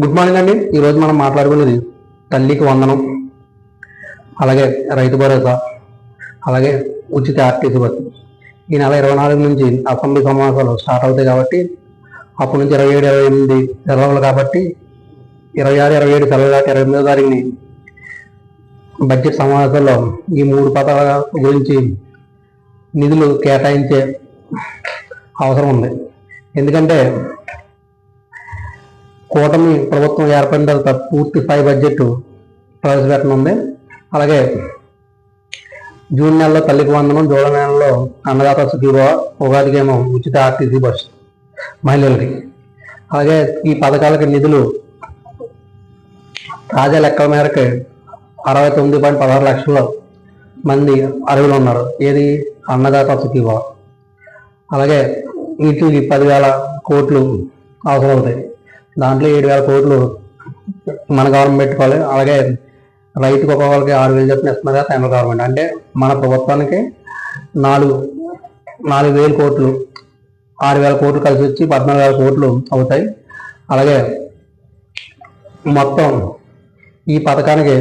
Good morning అండి. ఈరోజు మనం మాట్లాడుకునేది తల్లికి వందనం అలాగే రైతు భరోసా అలాగే ఉచిత ఆర్టీసీ బస్సు ఈ నెల ఇరవై నాలుగు నుంచి అసెంబ్లీ సమావేశాలు స్టార్ట్ అవుతాయి కాబట్టి అప్పటి నుంచి ఇరవై ఏడు ఇరవై ఎనిమిది సెలవులు కాబట్టి ఇరవై ఆరు ఇరవై ఏడు సెలవులు కాబట్టి ఇరవై ఎనిమిదో తారీఖుని బడ్జెట్ సమావేశాల్లో ఈ మూడు పథకాల గురించి నిధులు కేటాయించే అవసరం ఉంది. ఎందుకంటే కూటమి ప్రభుత్వం ఏర్పడిన తర్వాత పూర్తి ఫైవ్ బడ్జెట్ ప్రవేశపెట్టనుంది. అలాగే జూన్ నెలలో తల్లికి వందనం జూలై నెలలో అన్నదాత సుఖీభవ ఉగాదికేమో ఉచిత ఆర్టీసీ బస్ మహిళలకి. అలాగే ఈ పథకాలకి నిధులు తాజా లెక్కల మేరకు అరవై తొమ్మిది పాయింట్ పదహారు లక్షల మంది అరువులు ఉన్నారు. ఏది? అన్నదాత సుఖీభవ. అలాగే వీటికి పదివేల కోట్లు అవసరం అవుతాయి దాంట్లో ఏడు వేల కోట్లు మన గవర్నమెంట్ పెట్టుకోవాలి. అలాగే రైతుకు ఒక్కొక్కరికి ఆరు వేలు చెప్పిన ఇస్తున్నారు కదా సెంట్రల్ గవర్నమెంట్ అంటే మన ప్రభుత్వానికి నాలుగు నాలుగు వేల కోట్లు ఆరు వేల కోట్లు కలిసి వచ్చి పద్నాలుగు వేల కోట్లు అవుతాయి. అలాగే మొత్తం ఈ పథకానికి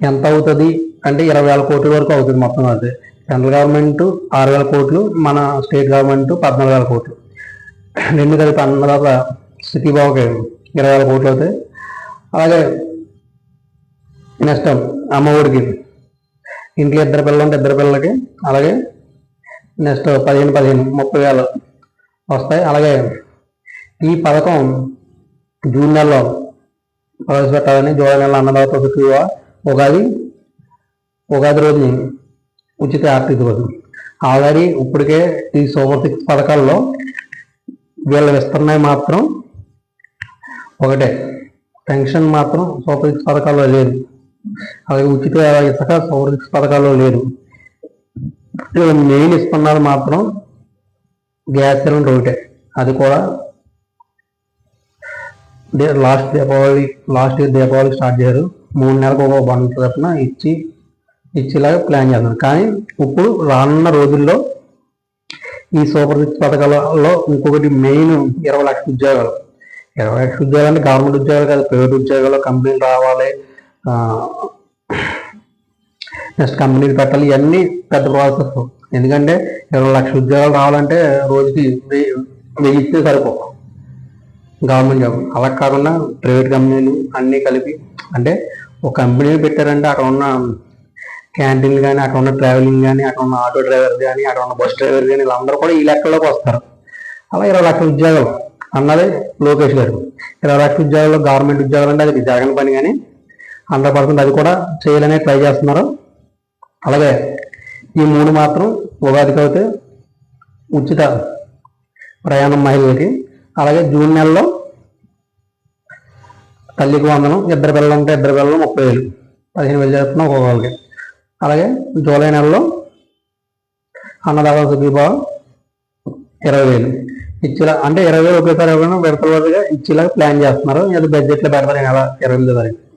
ఎంత అవుతుంది అంటే ఇరవై వేల కోట్ల వరకు అవుతుంది మొత్తం అది సెంట్రల్ గవర్నమెంట్ ఆరు వేల కోట్లు మన స్టేట్ గవర్నమెంట్ పద్నాలుగు వేల కోట్లు. రెండు కలిపి అన్న తర్వాత బాబుకి ఇరవై వేల కోట్లు అవుతాయి. అలాగే నెక్స్ట్ అమ్మఒడికి ఇంట్లో ఇద్దరు పిల్లలు ఉంటే ఇద్దరు పిల్లలకి అలాగే నెక్స్ట్ పదిహేను పదిహేను ముప్పై వేలు వస్తాయి. అలాగే ఈ పథకం జూన్ నెలలో ప్రవేశపెట్టాలని జూలై నెల అన్నదాత సుఖీవ ఉగాది ఉగాది రోజుని ఉచిత ఆర్థిక రోజు ఆల్రెడీ ఇప్పటికే ఈ సూపర్ సిక్స్ పథకాల్లో వీళ్ళ విస్తరణ మాత్రం ఒకటే. పెన్షన్ మాత్రం సూపర్ సిక్స్ పథకాల్లో లేదు. అలాగే ఉచిత ఇసుక సూపర్ సిక్స్ పథకాల్లో లేదు. మెయిన్ ఇస్తున్నారు మాత్రం గ్యాస్ సిలిండర్ ఒకటే. అది కూడా last Deepavali last year Deepavali start చేశారు. మూడు నెలలకు ఒక బండ్ తరఫున ఇచ్చి ఇచ్చేలాగా ప్లాన్ చేస్తున్నారు. కానీ ఇప్పుడు రానున్న రోజుల్లో ఈ సూపర్ సిక్స్ పథకాలలో ఇంకొకటి మెయిన్ ఇరవై లక్షల ఉద్యోగాలు. ఇరవై లక్షల ఉద్యోగాలు అంటే గవర్నమెంట్ ఉద్యోగాలు కాదు ప్రైవేట్ ఉద్యోగాలు కంపెనీలు రావాలి నెక్స్ట్ కంపెనీలు పెట్టాలి ఇవన్నీ పెద్ద ప్రాసెస్. ఎందుకంటే ఇరవై లక్షల ఉద్యోగాలు రావాలంటే రోజుకి వెయ్యి వెయ్యి ఇస్తే సరిపో గవర్నమెంట్ జాబ్ అలా కాకుండా ప్రైవేట్ కంపెనీలు అన్నీ కలిపి అంటే ఒక కంపెనీ పెట్టారంటే అక్కడ ఉన్న క్యాంటీన్లు కానీ అక్కడ ఉన్న ట్రావెలింగ్ కానీ అక్కడ ఉన్న ఆటో డ్రైవర్ కానీ అక్కడ ఉన్న బస్ డ్రైవర్ కానీ వీళ్ళందరూ కూడా ఈ లెక్కలోకి వస్తారు. అలా ఇరవై లక్షల ఉద్యోగాలు. అన్నది లోకేష్ గారు. ఇరవై లక్షల ఉద్యోగాల్లో గవర్నమెంట్ ఉద్యోగాలు అంటే అది జరగని పని కానీ హండ్రెడ్ పర్సెంట్ అది కూడా చేయాలనే ట్రై చేస్తున్నారు. అలాగే ఈ మూడు మాత్రం ఉగాదికి అయితే ఉచిత ప్రయాణం మహిళలకి. అలాగే జూన్ నెలలో తల్లికి వందనం ఇద్దరు పిల్లలు ఉంటే ఇద్దరు పిల్లలు ముప్పై వేలు. పదిహేను వేలు చేస్తున్నాం ఒక్కొక్కరికి అలాగే జూలై నెలలో అన్నదాత సుఖీభావం ఇరవై వేలు. ఇచ్చేలా అంటే ఇరవై ఒకేసారి ఇవ్వడం విడతల వారీగా ఇచ్చేలాగా ప్లాన్ చేస్తున్నారు. అది బడ్జెట్లో పెడతారు ఎలా ఇరవై ఎనిమిది వరకు